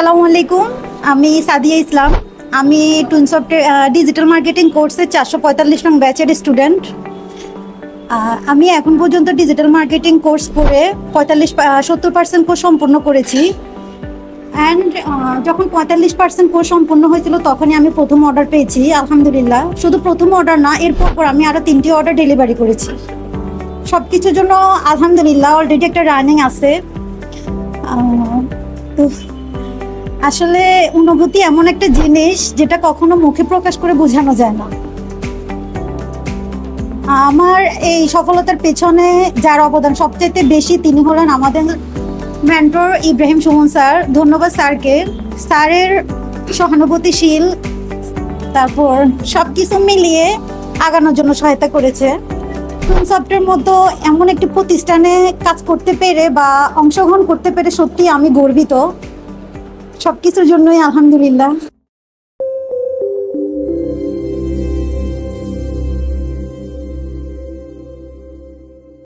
আসসালামু আলাইকুম। আমি সাদিয়া ইসলাম। আমি টুনসফটের ডিজিটাল মার্কেটিং কোর্সের চারশো পঁয়তাল্লিশ নং ব্যাচের স্টুডেন্ট আমি এখন পর্যন্ত ডিজিটাল মার্কেটিং কোর্স করে পঁয়তাল্লিশ সত্তর পার্সেন্ট কোর্স সম্পূর্ণ করেছি। অ্যান্ড যখন পঁয়তাল্লিশ পার্সেন্ট কোর্স সম্পূর্ণ হয়েছিল, তখনই আমি প্রথম অর্ডার পেয়েছি, আলহামদুলিল্লাহ। শুধু প্রথম অর্ডার না, এরপর পর আমি আরও তিনটি অর্ডার ডেলিভারি করেছি। সব কিছুর জন্য আলহামদুলিল্লাহ অলরেডি একটা রানিং আছে। তো আসলে অনুভূতি এমন একটা জিনিস যেটা কখনো মুখে প্রকাশ করে বোঝানো যায় না। আমার এই সফলতার পেছনে যার অবদান সবচেয়ে বেশি তিনি হলেন আমাদের মেন্টর ইব্রাহিম সুমন স্যার। ধন্যবাদ স্যারকে। স্যারের সহানুভূতিশীল, তারপর সব কিছু মিলিয়ে আগানোর জন্য সহায়তা করেছে। সফটের মতো এমন একটি প্রতিষ্ঠানে কাজ করতে পেরে বা অংশগ্রহণ করতে পেরে সত্যি আমি গর্বিত। সব কিছুর জন্যই আলহামদুলিল্লাহ।